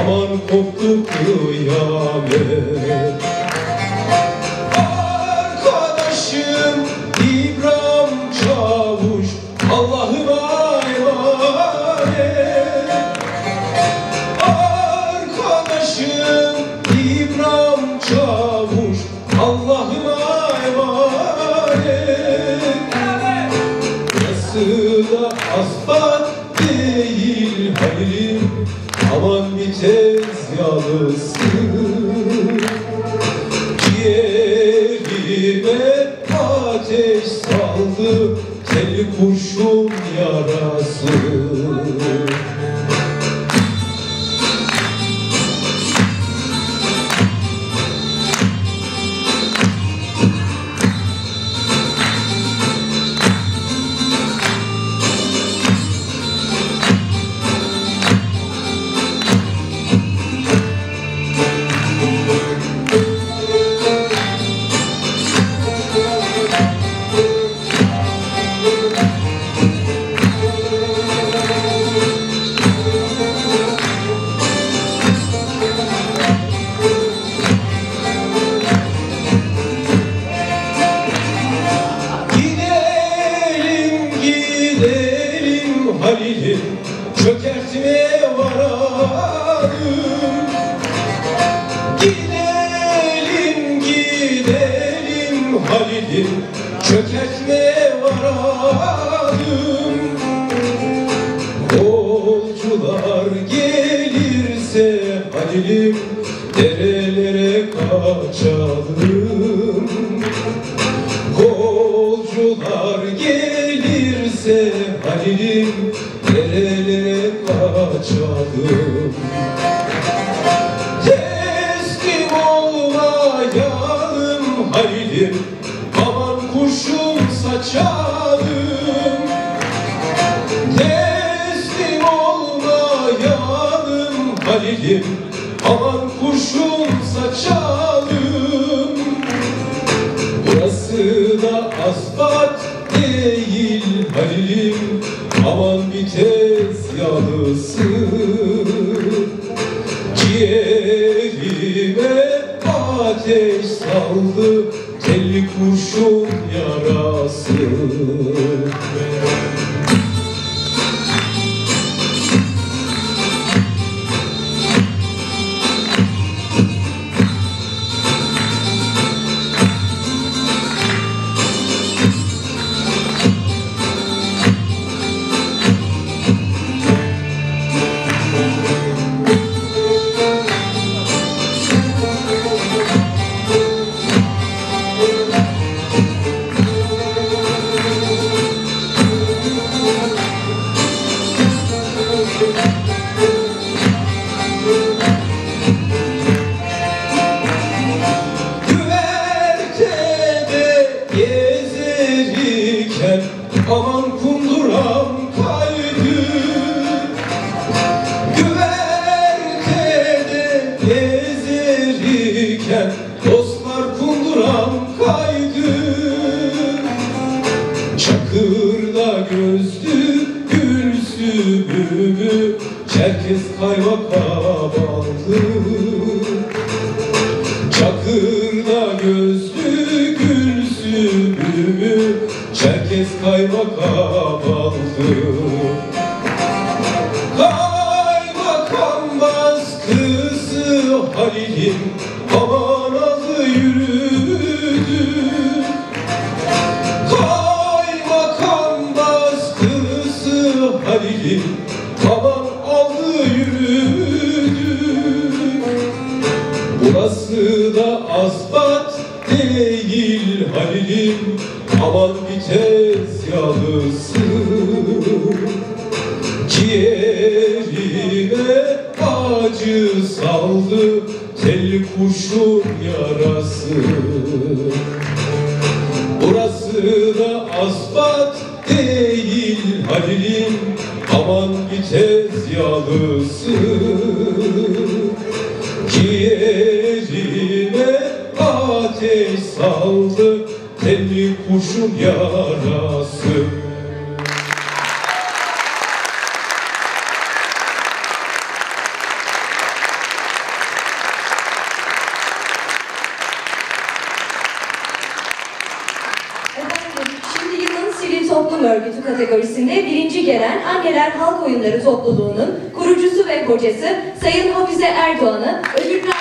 Aman koptu kıyamet. Arkadaşım İbrahim Çavuş Allah'ıma emanet. Arkadaşım İbrahim Çavuş Allah'ıma emanet. Nasıl da asfalt değil Halil'im Aman bir tez yalısı Ciğerime ateş saldı Telli kurşun yarası Halil'im Derelere kaçalım. Yolcular gelirse Halil'im Nerelere kaçalım. Teslim olmayalım Halil'im Aman kurşun saçalım. Teslim olmayalım Halil'im Aman kurşun saçalım. Burası da asfalt değil Halil'im. Aman bir tez yalısı. Ciğerime ateş saldı. Telli kurşun yarası aman kunduram kaydı Güvertede gezerken dostlar kunduram kaydı Çakırda gözlü gülsümümü Çerkez kaymakam aldı Çakırda Çerkez kaymakam aldı Kaymakam baskısı Halil'im Aman aldı yürüdü. Kaymakam baskısı Halil'im Aman aldı yürüdü. Burası da asfalt değil Halil'im Aman vites yalısı Ciğerime acı saldı Telli kuşun yarası. Asfalt değil Halil'im. Aman git ez yalısı Ciğerime ateş saldı Kuşun yarası. Toplum örgütü kategorisinde birinci gelen Anneler Halk Oyunları topluluğunun kurucusu ve kocası Sayın Hafize Erdoğan'ı ödülünü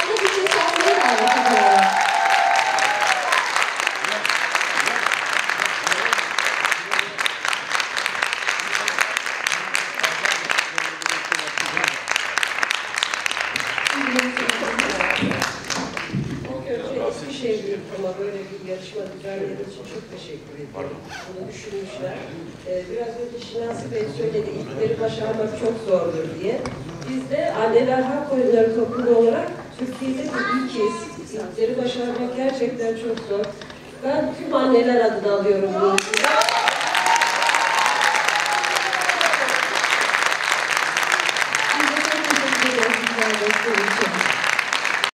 bir yarışma düzenlediği için çok teşekkür ederim. Bunu düşünmüşler. Ee, biraz önce Şinasi Bey söyledi, ilkleri başarmak çok zordur diye. Biz de Anneler Hak Oyunları topluluğu olarak Türkiye'de de ilkiz. İlkleri başarmak gerçekten çok zor. Ben tüm anneler adına alıyorum bunu.